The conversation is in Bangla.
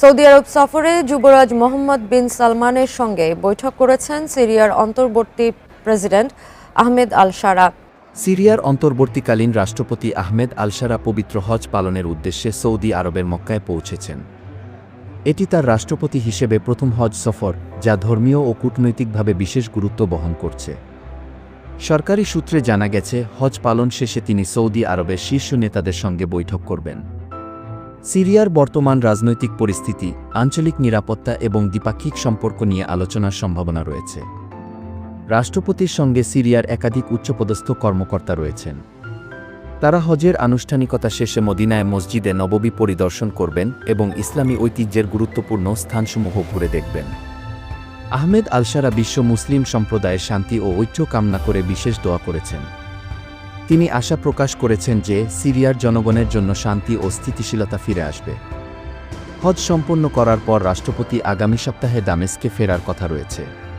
সৌদি আরব সফরে যুবরাজ মোহাম্মদ বিন সালমানের সঙ্গে বৈঠক করেছেন সিরিয়ার অন্তর্বর্তী প্রেসিডেন্ট আহমেদ আল সারা সিরিয়ার অন্তর্বর্তীকালীন রাষ্ট্রপতি আহমেদ আলশারা পবিত্র হজ পালনের উদ্দেশ্যে সৌদি আরবের মক্কায় পৌঁছেছেন। এটি তার রাষ্ট্রপতি হিসেবে প্রথম হজ সফর, যা ধর্মীয় ও কূটনৈতিকভাবে বিশেষ গুরুত্ব বহন করছে। সরকারি সূত্রে জানা গেছে, হজ পালন শেষে তিনি সৌদি আরবের শীর্ষ নেতাদের সঙ্গে বৈঠক করবেন। সিরিয়ার বর্তমান রাজনৈতিক পরিস্থিতি, আঞ্চলিক নিরাপত্তা এবং দ্বিপাক্ষিক সম্পর্ক নিয়ে আলোচনার সম্ভাবনা রয়েছে। রাষ্ট্রপতির সঙ্গে সিরিয়ার একাধিক উচ্চপদস্থ কর্মকর্তা রয়েছেন। তারা হজের আনুষ্ঠানিকতা শেষে মদিনায় মসজিদে নববী পরিদর্শন করবেন এবং ইসলামী ঐতিহ্যের গুরুত্বপূর্ণ স্থানসমূহ ঘুরে দেখবেন। আহমেদ আলসারা বিশ্ব মুসলিম সম্প্রদায়ের শান্তি ও ঐক্য কামনা করে বিশেষ দোয়া করেছেন। তিনি আশা প্রকাশ করেছেন যে সিরিয়ার জনগণের জন্য শান্তি ও স্থিতিশীলতা ফিরে আসবে। হজ সম্পন্ন করার পর রাষ্ট্রপতি আগামী সপ্তাহে দামেস্কে ফেরার কথা রয়েছে।